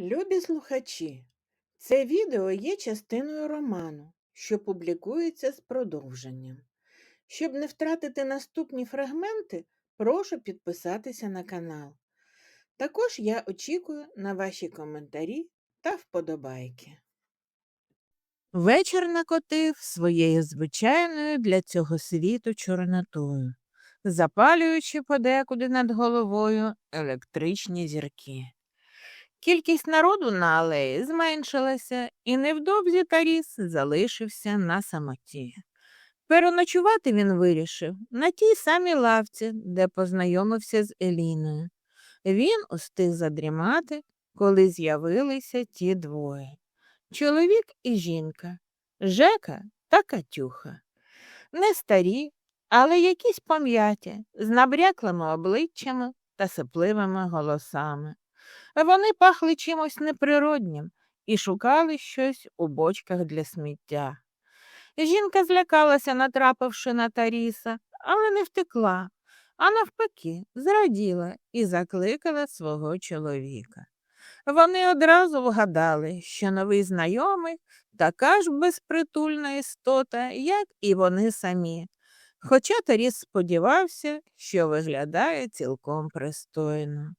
Любі слухачі, це відео є частиною роману, що публікується з продовженням. Щоб не втратити наступні фрагменти, прошу підписатися на канал. Також я очікую на ваші коментарі та вподобайки. Вечір накотив своєю звичайною для цього світу чорнотою, запалюючи подекуди над головою електричні зірки. Кількість народу на алеї зменшилася, і невдовзі Таріс залишився на самоті. Переночувати він вирішив на тій самій лавці, де познайомився з Еліною. Він устиг задрімати, коли з'явилися ті двоє чоловік і жінка, Жека та Катюха. Не старі, але якісь пом'яті, з набряклими обличчями та сипливими голосами. Вони пахли чимось неприроднім і шукали щось у бочках для сміття. Жінка злякалася, натрапивши на Таріса, але не втекла, а навпаки, зраділа і закликала свого чоловіка. Вони одразу вгадали, що новий знайомий така ж безпритульна істота, як і вони самі. Хоча Таріс сподівався, що виглядає цілком пристойно.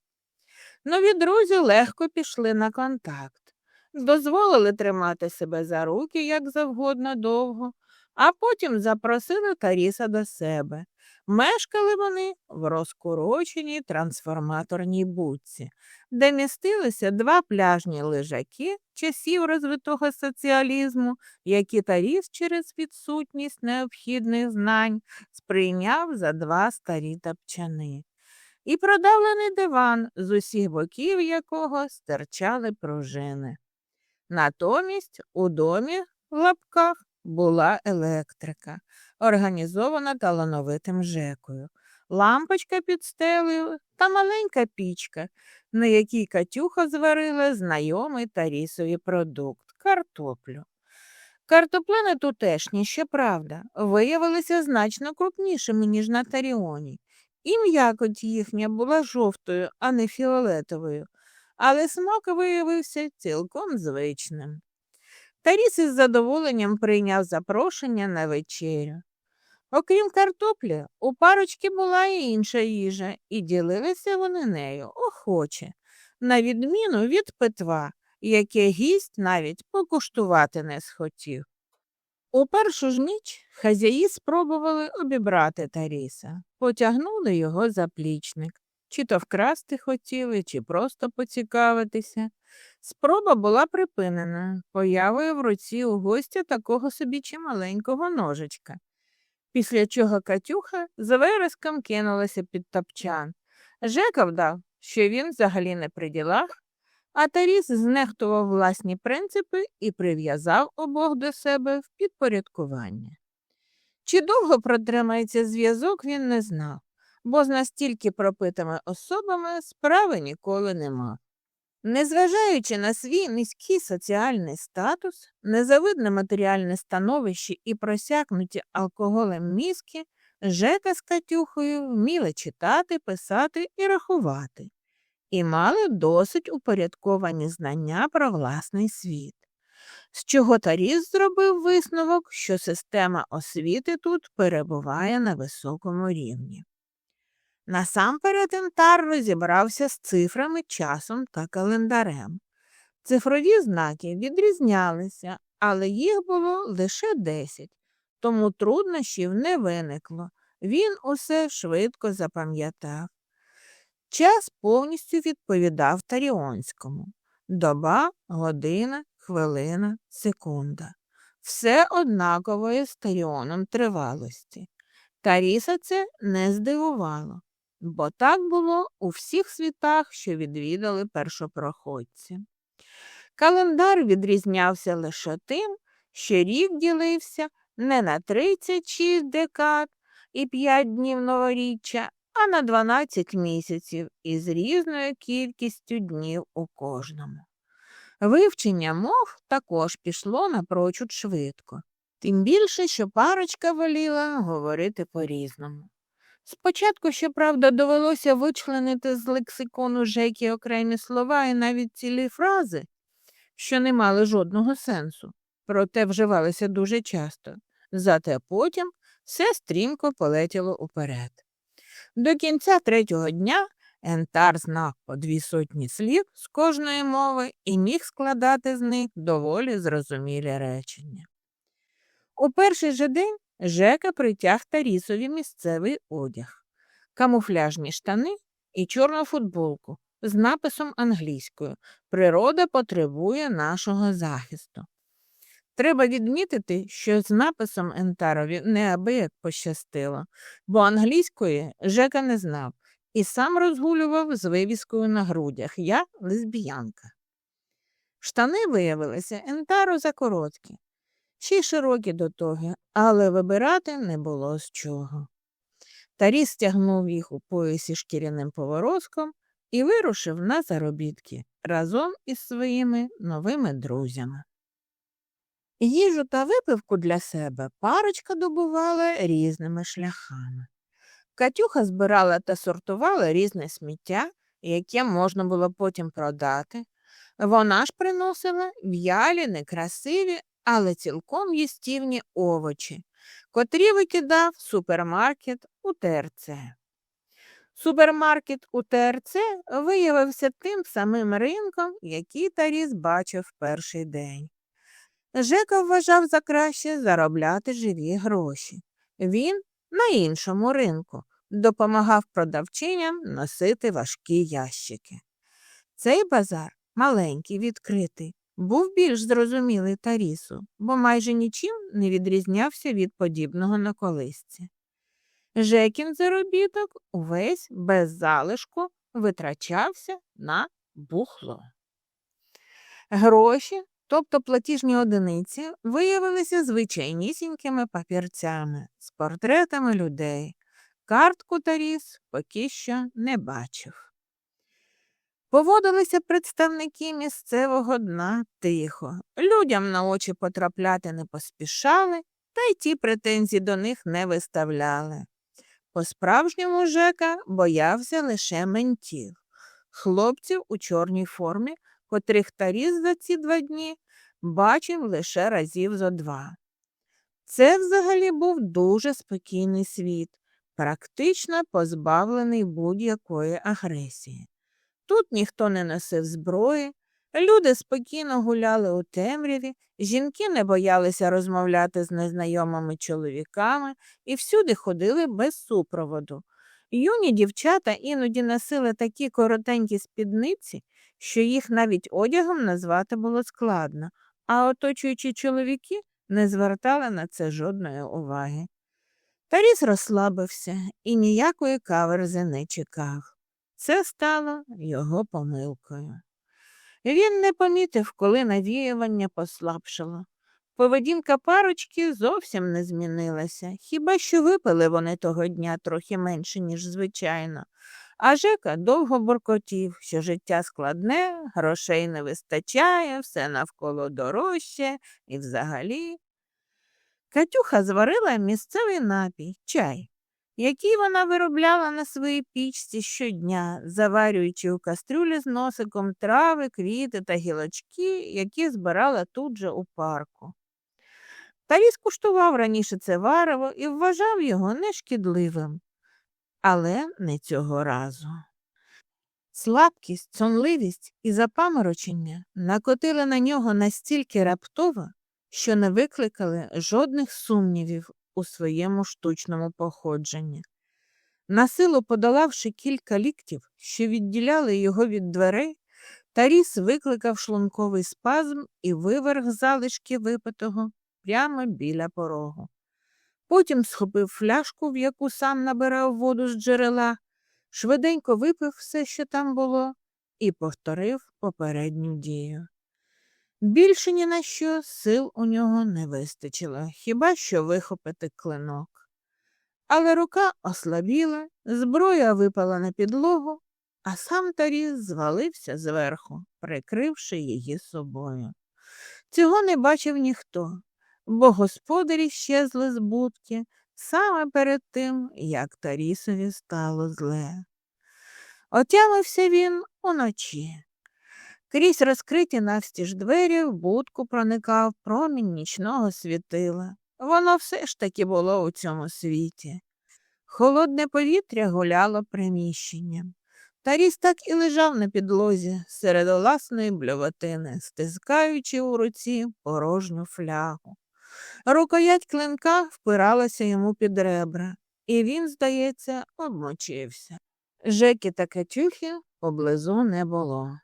Нові друзі легко пішли на контакт, дозволили тримати себе за руки як завгодно довго, а потім запросили Таріса до себе. Мешкали вони в розкороченій трансформаторній будці, де містилися два пляжні лежаки часів розвитого соціалізму, які Таріс через відсутність необхідних знань сприйняв за два старі тапчани і продавлений диван, з усіх боків якого стирчали пружини. Натомість у домі в лапках була електрика, організована талановитим Жекою, лампочка під стелею та маленька пічка, на якій Катюха зварила знайомий Тарісові продукт картоплю. Картоплини тутешні, щоправда, виявилися значно крупнішими, ніж на Таріоні, і м'якоть їхня була жовтою, а не фіолетовою, але смак виявився цілком звичним. Таріс із задоволенням прийняв запрошення на вечерю. Окрім картоплі, у парочки була і інша їжа, і ділилися вони нею охоче, на відміну від петва, яке гість навіть покуштувати не схотів. У першу ж ніч хазяї спробували обібрати Таріса, потягнули його за плічник, чи то вкрасти хотіли, чи просто поцікавитися. Спроба була припинена появою в руці у гостя такого собі чималенького ножичка. Після чого Катюха з вереском кинулася під тапчан. Жека вдав, що він взагалі не при ділах, а Таріс знехтував власні принципи і прив'язав обох до себе в підпорядкування. Чи довго протримається зв'язок, він не знав, бо з настільки пропитими особами справи ніколи не мав. Незважаючи на свій низький соціальний статус, незавидне матеріальне становище і просякнуті алкоголем мізки, Жека з Катюхою вміли читати, писати і рахувати і мали досить упорядковані знання про власний світ, з чого Таріс зробив висновок, що система освіти тут перебуває на високому рівні. Насамперед Інтар розібрався з цифрами, часом та календарем. Цифрові знаки відрізнялися, але їх було лише десять, тому труднощів не виникло. Він усе швидко запам'ятав. Час повністю відповідав Таріонському доба, година, хвилина, секунда. Все однакової з Таріоном тривалості. Таріса це не здивувало, бо так було у всіх світах, що відвідали першопроходці. Календар відрізнявся лише тим, що рік ділився не на 36 декад і 5 днів новоріччя, а на 12 місяців із різною кількістю днів у кожному. Вивчення мов також пішло напрочуд швидко, тим більше, що парочка воліла говорити по різному. Спочатку, щоправда, довелося вичленити з лексикону Жекі окремі слова і навіть цілі фрази, що не мали жодного сенсу, проте вживалися дуже часто. Зате потім все стрімко полетіло уперед. До кінця третього дня Ентар знав по дві сотні слів з кожної мови і міг складати з них доволі зрозумілі речення. У перший же день Жека притяг Тарісові місцевий одяг, камуфляжні штани і чорну футболку з написом англійською Природа потребує нашого захисту. Треба відмітити, що з написом Ентарові неабияк пощастило, бо англійської Жека не знав і сам розгулював з вивіскою на грудях Я лесбіянка. Штани виявилися Ентару закороткі, ще й широкі до того, але вибирати не було з чого. Таріс стягнув їх у поясі шкіряним поворозком і вирушив на заробітки разом із своїми новими друзями. Їжу та випивку для себе парочка добувала різними шляхами. Катюха збирала та сортувала різне сміття, яке можна було потім продати. Вона ж приносила в'ялі, некрасиві, але цілком їстівні овочі, котрі викидав супермаркет у ТРЦ. Супермаркет у ТРЦ виявився тим самим ринком, який Таріс бачив перший день. Жека вважав за краще заробляти живі гроші. Він на іншому ринку допомагав продавчиням носити важкі ящики. Цей базар, маленький, відкритий, був більш зрозумілий Тарісу, бо майже нічим не відрізнявся від подібного на колисці. Жекін заробіток увесь без залишку витрачався на бухло. Гроші, тобто платіжні одиниці, виявилися звичайнісінькими папірцями з портретами людей. Картку Таріс поки що не бачив. Поводилися представники місцевого дна тихо, людям на очі потрапляти не поспішали, та й ті претензії до них не виставляли. По справжньому Жека боявся лише ментів, хлопців у чорній формі, котрих Таріс за ці два дні бачив лише разів зо два. Це взагалі був дуже спокійний світ, практично позбавлений будь-якої агресії. Тут ніхто не носив зброї, люди спокійно гуляли у темряві, жінки не боялися розмовляти з незнайомими чоловіками і всюди ходили без супроводу. Юні дівчата іноді носили такі коротенькі спідниці, що їх навіть одягом назвати було складно, а оточуючі чоловіки не звертали на це жодної уваги. Таріс розслабився і ніякої каверзи не чекав. Це стало його помилкою. Він не помітив, коли навіювання послабшало. Поведінка парочки зовсім не змінилася, хіба що випили вони того дня трохи менше, ніж звичайно, а Жека довго буркотів, що життя складне, грошей не вистачає, все навколо дорожче і взагалі. Катюха зварила місцевий напій, чай, який вона виробляла на своїй пічці щодня, заварюючи у кастрюлі з носиком трави, квіти та гілочки, які збирала тут же у парку. Таріс куштував раніше це варево і вважав його нешкідливим, але не цього разу. Слабкість, сонливість і запаморочення накотили на нього настільки раптово, що не викликали жодних сумнівів у своєму штучному походженні. Насилу подолавши кілька ліктів, що відділяли його від дверей, Таріс викликав шлунковий спазм і виверг залишки випитого прямо біля порогу. Потім схопив фляжку, в яку сам набирав воду з джерела, швиденько випив все, що там було, і повторив попередню дію. Більше ні на що сил у нього не вистачило, хіба що вихопити клинок. Але рука ослабіла, зброя випала на підлогу, а сам Таріс звалився зверху, прикривши її собою. Цього не бачив ніхто, бо господарі щезли з будки, саме перед тим, як Тарісові стало зле. Отямився він уночі. Крізь розкриті навстіж двері в будку проникав промінь нічного світила. Воно все ж таки було у цьому світі. Холодне повітря гуляло приміщенням. Таріс так і лежав на підлозі серед власної блювотини, стискаючи у руці порожню флягу. Рукоять клинка впиралася йому під ребра, і він, здається, обмочився. Жеки та Катюхи поблизу не було.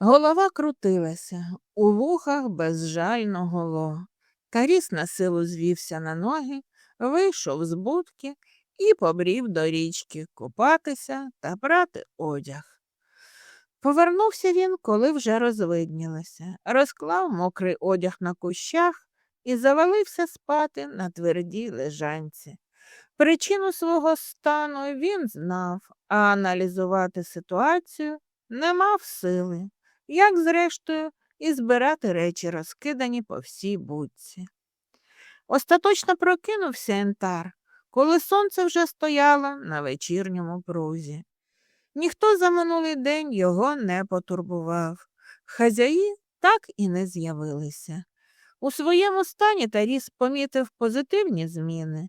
Голова крутилася, у вухах безжально голо. Таріс на силу звівся на ноги, вийшов з будки і побрів до річки купатися та брати одяг. Повернувся він, коли вже розвиднілося, розклав мокрий одяг на кущах і завалився спати на твердій лежанці. Причину свого стану він знав, а аналізувати ситуацію не мав сили, як, зрештою, і збирати речі, розкидані по всій будці. Остаточно прокинувся Ентар, коли сонце вже стояло на вечірньому прузі. Ніхто за минулий день його не потурбував. Хазяї так і не з'явилися. У своєму стані Таріс помітив позитивні зміни.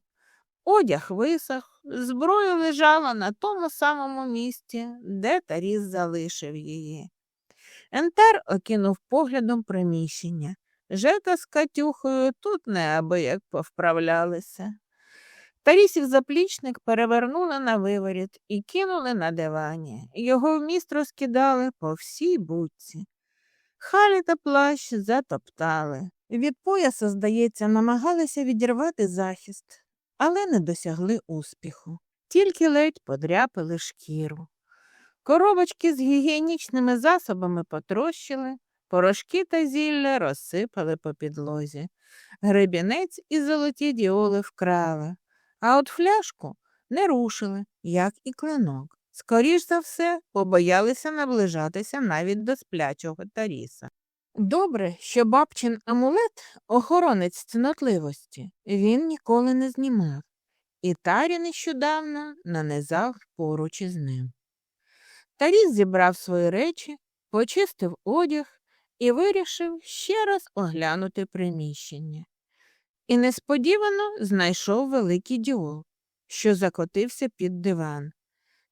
Одяг висох, зброя лежала на тому самому місці, де Таріс залишив її. Ентер окинув поглядом приміщення. Жека з Катюхою тут неабияк повправлялися. Тарісів заплічник перевернули на виворіт і кинули на дивані. Його вміст розкидали по всій будці. Халі та плащ затоптали. Від пояса, здається, намагалися відірвати захист, але не досягли успіху, тільки ледь подряпили шкіру. Коробочки з гігієнічними засобами потрощили, порошки та зілля розсипали по підлозі. Гребінець і золоті діоли вкрали, а от фляжку не рушили, як і клинок. Скоріш за все, побоялися наближатися навіть до сплячого Таріса. Добре, що бабчин амулет, охоронець цнотливості, він ніколи не знімав, і Тарі нещодавно нанизав поруч із ним. Таріс зібрав свої речі, почистив одяг і вирішив ще раз оглянути приміщення. І несподівано знайшов великий діол, що закотився під диван.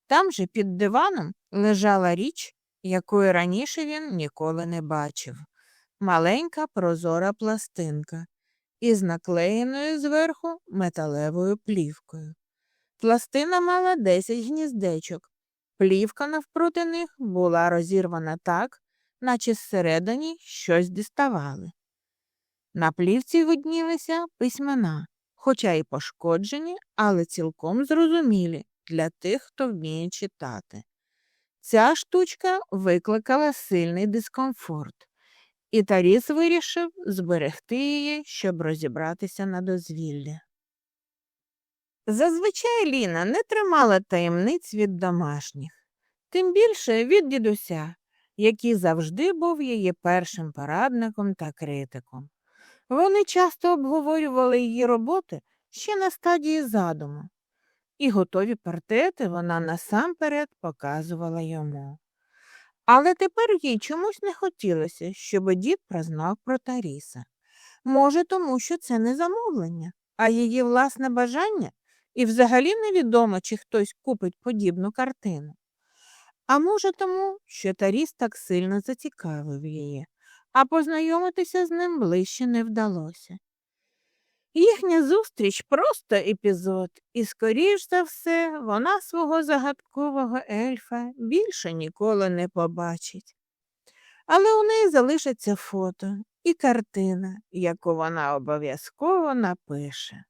Там же під диваном лежала річ, якої раніше він ніколи не бачив маленька прозора пластинка із наклеєною зверху металевою плівкою. Пластина мала 10 гніздечок. Плівка навпроти них була розірвана так, наче зсередині щось діставали. На плівці виднілися письмена, хоча й пошкоджені, але цілком зрозумілі для тих, хто вміє читати. Ця штучка викликала сильний дискомфорт, і Таріс вирішив зберегти її, щоб розібратися на дозвілля. Зазвичай Ліна не тримала таємниць від домашніх, тим більше від дідуся, який завжди був її першим порадником та критиком. Вони часто обговорювали її роботи ще на стадії задуму, і готові портрети вона насамперед показувала йому. Але тепер їй чомусь не хотілося, щоб дід прознав про Таріса. Може, тому що це не замовлення, а її власне бажання, і взагалі невідомо, чи хтось купить подібну картину. А може, тому, що Таріс так сильно зацікавив її, а познайомитися з ним ближче не вдалося. Їхня зустріч просто епізод, і, скоріш за все, вона свого загадкового ельфа більше ніколи не побачить. Але у неї залишиться фото і картина, яку вона обов'язково напише.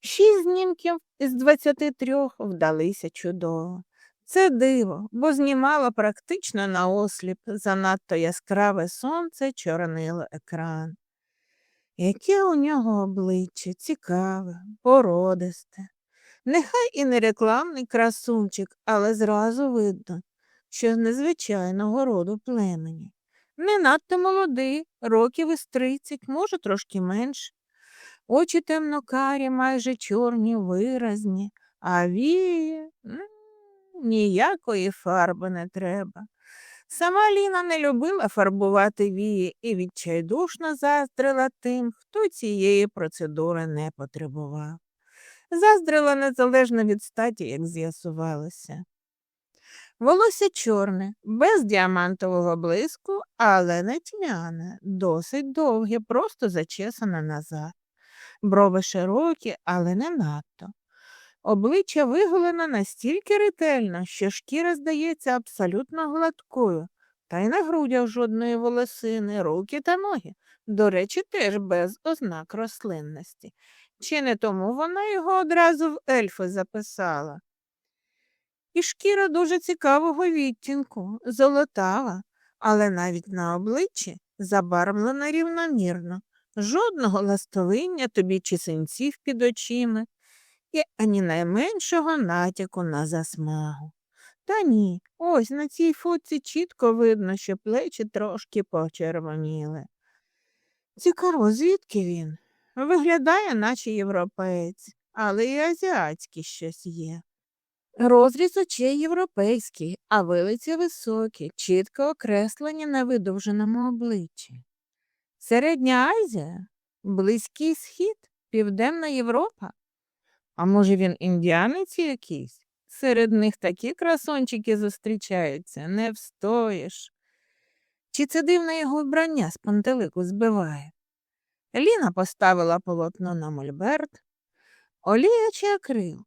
Шість знімків із 23 вдалися чудово. Це диво, бо знімало практично наосліп занадто яскраве сонце чорнило екран. Яке у нього обличчя цікаве, породисте. Нехай і не рекламний красунчик, але зразу видно, що з незвичайного роду племені. Не надто молодий, років із тридцять, може, трошки менше. Очі темнокарі, майже чорні, виразні, а вії м, ніякої фарби не треба. Сама Ліна не любила фарбувати вії і відчайдушно заздрила тим, хто цієї процедури не потребував. Заздрила незалежно від статі, як з'ясувалося. Волосся чорне, без діамантового блиску, але не тьмяне, досить довге, просто зачесане назад. Брови широкі, але не надто. Обличчя виголено настільки ретельно, що шкіра здається абсолютно гладкою, та й на грудях жодної волосини, руки та ноги, до речі, теж без ознак рослинності. Чи не тому вона його одразу в ельфи записала? І шкіра дуже цікавого відтінку, золотава, але навіть на обличчі забарвлена рівномірно, жодного ластовиння тобі чи синців під очима, ані найменшого натяку на засмагу. Та ні, ось на цій фотці чітко видно, що плечі трошки почервоніли. Цікаво, звідки він? Виглядає, наче європеєць, але і азіатський щось є. Розріз очей європейський, а вилиці високі, чітко окреслені на видовженому обличчі. Середня Азія, Близький Схід, Південна Європа. А може він індіанець якийсь? Серед них такі красончики зустрічаються, не встоїш. Чи це дивне його вбрання з пантелику збиває? Ліна поставила полотно на мольберт, олія чи акрил,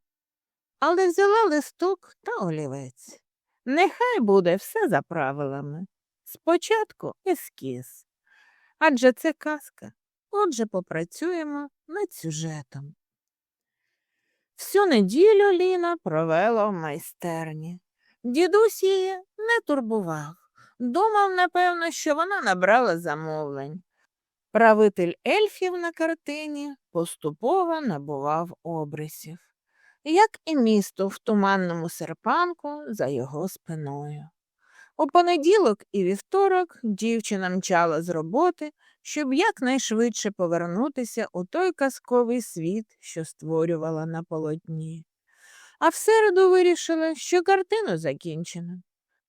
але взяла листок та олівець. Нехай буде все за правилами. Спочатку ескіз. Адже це казка. Отже, попрацюємо над сюжетом. Всю неділю Ліна провела в майстерні. Дідусь її не турбував. Думав, напевно, що вона набрала замовлень. Правитель ельфів на картині поступово набував обрисів, як і місто в туманному серпанку за його спиною. У понеділок і вівторок дівчина мчала з роботи, щоб якнайшвидше повернутися у той казковий світ, що створювала на полотні. А в середу вирішила, що картину закінчено.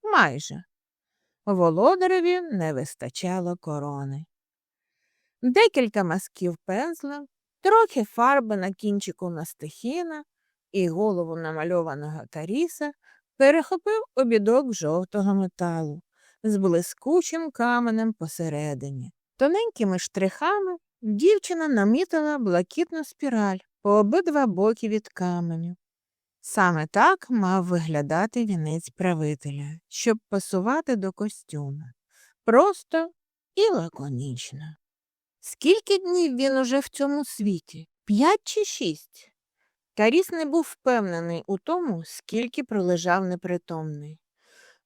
Майже. Володареві не вистачало корони. Декілька мазків пензла, трохи фарби на кінчику настихіна і голову намальованого Таріса перехопив обідок жовтого металу з блискучим каменем посередині. Тоненькими штрихами дівчина намітила блакитну спіраль по обидва боки від каменю. Саме так мав виглядати вінець правителя, щоб пасувати до костюма. Просто і лаконічно. Скільки днів він уже в цьому світі? П'ять чи шість? Таріс не був впевнений у тому, скільки пролежав непритомний.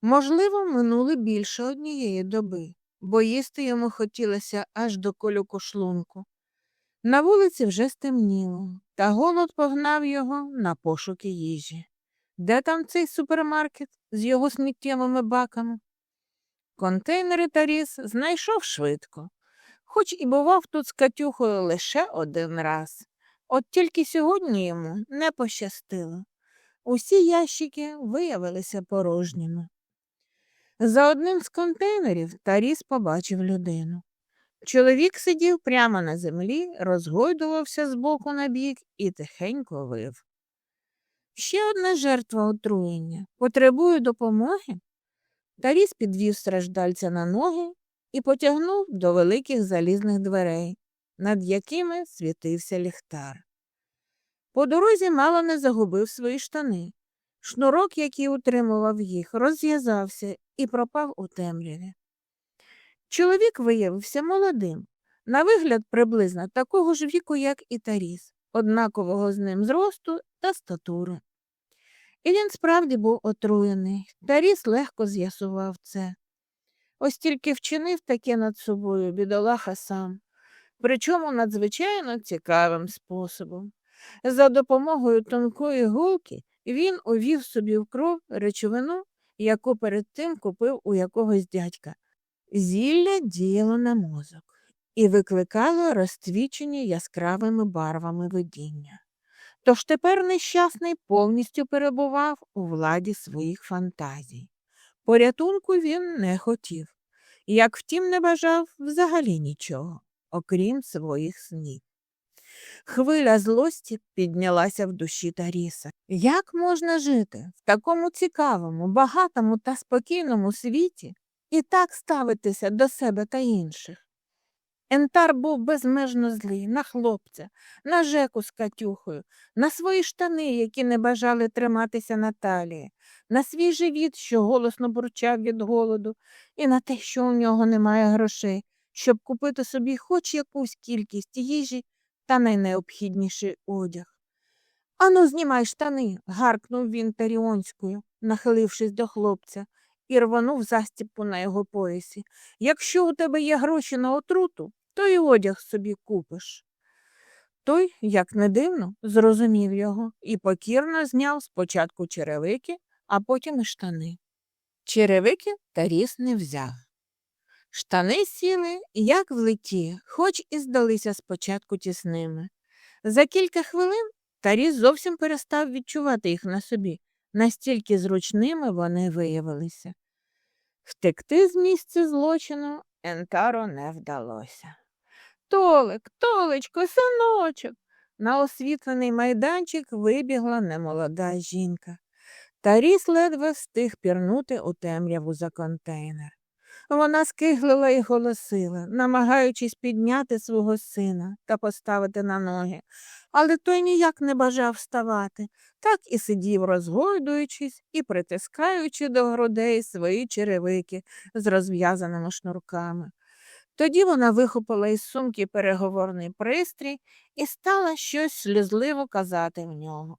Можливо, минули більше однієї доби, бо їсти йому хотілося аж до колюку шлунку. На вулиці вже стемніло, та голод погнав його на пошуки їжі. Де там цей супермаркет з його сміттєвими баками? Контейнери Таріс знайшов швидко, хоч і бував тут з Катюхою лише один раз. От тільки сьогодні йому не пощастило. Усі ящики виявилися порожніми. За одним з контейнерів Таріс побачив людину. Чоловік сидів прямо на землі, розгойдувався з боку на бік і тихенько вив. Ще одна жертва отруєння. Потребує допомоги. Таріс підвів страждальця на ноги і потягнув до великих залізних дверей, над якими світився ліхтар. По дорозі мало не загубив свої штани. Шнурок, який утримував їх, розв'язався і пропав у темряві. Чоловік виявився молодим, на вигляд приблизно такого ж віку, як і Таріс, однакового з ним зросту та статури. І він справді був отруєний. Таріс легко з'ясував це. Ось тільки вчинив таке над собою бідолаха сам, причому надзвичайно цікавим способом. За допомогою тонкої голки він увів собі в кров речовину, яку перед тим купив у якогось дядька. Зілля діяло на мозок, і викликало розтвічені яскравими барвами видіння. Тож тепер нещасний повністю перебував у владі своїх фантазій. Порятунку він не хотів, як втім не бажав взагалі нічого, окрім своїх снів. Хвиля злості піднялася в душі Таріса. Як можна жити в такому цікавому, багатому та спокійному світі і так ставитися до себе та інших? Ентар був безмежно злий на хлопця, на жеку з Катюхою, на свої штани, які не бажали триматися на талії, на свій живіт, що голосно бурчав від голоду, і на те, що у нього немає грошей, щоб купити собі хоч якусь кількість їжі та найнеобхідніший одяг. Ану, знімай штани, гаркнув він таріонською, нахилившись до хлопця, і рвонув застіпку на його поясі. Якщо у тебе є гроші на отруту, то й одяг собі купиш. Той, як не дивно, зрозумів його і покірно зняв спочатку черевики, а потім і штани. Черевики Таріс не взяв. Штани сіли, як влеті, хоч і здалися спочатку тісними. За кілька хвилин Таріс зовсім перестав відчувати їх на собі, настільки зручними вони виявилися. Втекти з місця злочину Ентаро не вдалося. Толик, Толечко, синочок. На освітлений майданчик вибігла немолода жінка. Таріс ледве встиг пірнути у темряву за контейнер. Вона скиглила і голосила, намагаючись підняти свого сина та поставити на ноги, але той ніяк не бажав вставати, так і сидів, розгойдуючись і притискаючи до грудей свої черевики з розв'язаними шнурками. Тоді вона вихопила із сумки переговорний пристрій і стала щось сльозливо казати в нього.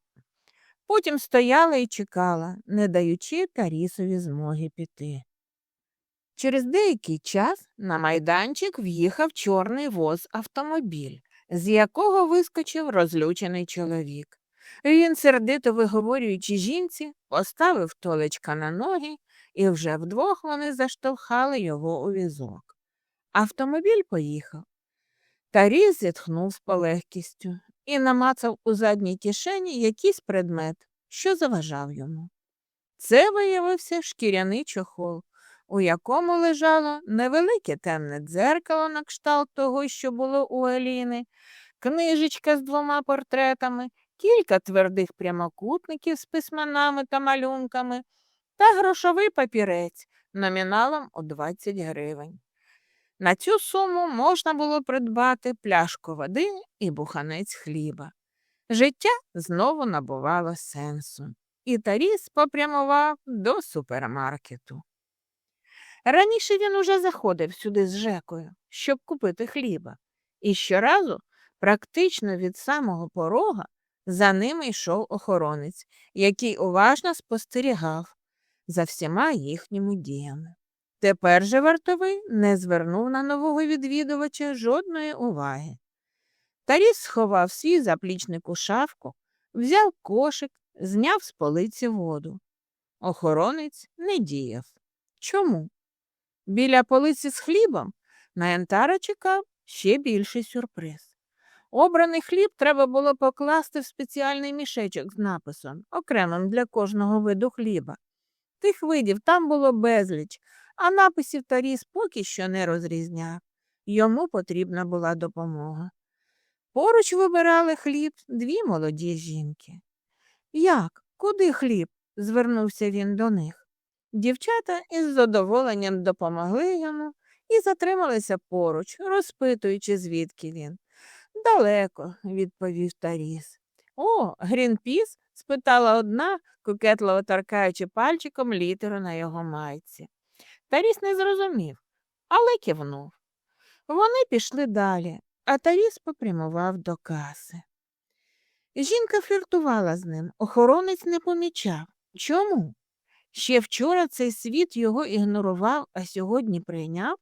Потім стояла і чекала, не даючи Тарісові змоги піти. Через деякий час на майданчик в'їхав чорний воз автомобіль, з якого вискочив розлючений чоловік. Він, сердито виговорюючи жінці, поставив толечка на ноги, і вже вдвох вони заштовхали його у візок. Автомобіль поїхав. Таріс зітхнув з полегкістю і намацав у задній кишені якийсь предмет, що заважав йому. Це виявився шкіряний чохол, у якому лежало невелике темне дзеркало на кшталт того, що було у Еліни, книжечка з двома портретами, кілька твердих прямокутників з письменами та малюнками та грошовий папірець номіналом у 20 гривень. На цю суму можна було придбати пляшку води і буханець хліба. Життя знову набувало сенсу, і Таріс попрямував до супермаркету. Раніше він уже заходив сюди з Жекою, щоб купити хліба, і щоразу, практично від самого порога, за ними йшов охоронець, який уважно спостерігав за всіма їхніми діями. Тепер же вартовий не звернув на нового відвідувача жодної уваги. Таріс сховав свій заплічник у шафку, взяв кошик, зняв з полиці воду. Охоронець не діяв. Чому? Біля полиці з хлібом на Янтара чекав ще більший сюрприз. Обраний хліб треба було покласти в спеціальний мішечок з написом, окремим для кожного виду хліба. Тих видів там було безліч, а написів Таріс поки що не розрізняв. Йому потрібна була допомога. Поруч вибирали хліб дві молоді жінки. Як? Куди хліб? звернувся він до них. Дівчата із задоволенням допомогли йому і затрималися поруч, розпитуючи, звідки він. Далеко, відповів Таріс. О, Грінпіс? спитала одна, кокетливо торкаючи пальчиком літеру на його майці. Таріс не зрозумів, але кивнув. Вони пішли далі, а Таріс попрямував до каси. Жінка фліртувала з ним, охоронець не помічав. Чому? Ще вчора цей світ його ігнорував, а сьогодні прийняв?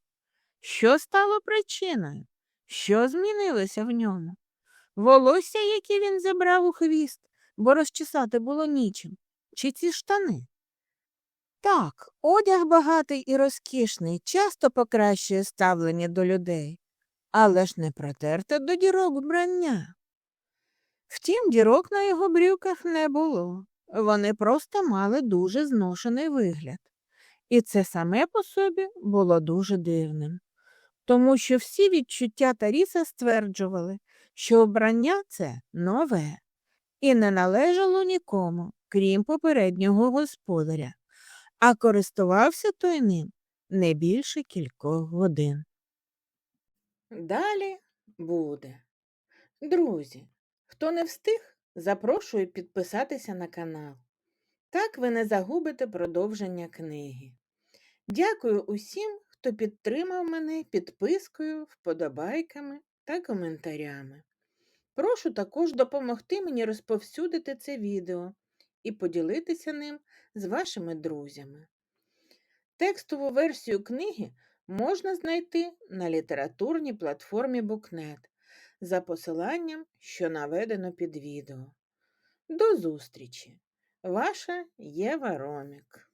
Що стало причиною? Що змінилося в ньому? Волосся, яке він забрав у хвіст, бо розчесати було нічим, чи ці штани? Так, одяг багатий і розкішний часто покращує ставлення до людей. але ж не протерте до дірок вбрання. Втім, дірок на його брюках не було. Вони просто мали дуже зношений вигляд. І це саме по собі було дуже дивним, тому що всі відчуття Таріса стверджували, що обрання це нове і не належало нікому, крім попереднього господаря, а користувався той ним не більше кількох годин. Далі буде. Друзі, хто не встиг, запрошую підписатися на канал. Так ви не загубите продовження книги. Дякую усім, хто підтримав мене підпискою, вподобайками та коментарями. Прошу також допомогти мені розповсюдити це відео і поділитися ним з вашими друзями. Текстову версію книги можна знайти на літературній платформі Букнет за посиланням, що наведено під відео. До зустрічі! Ваша Єва Ромік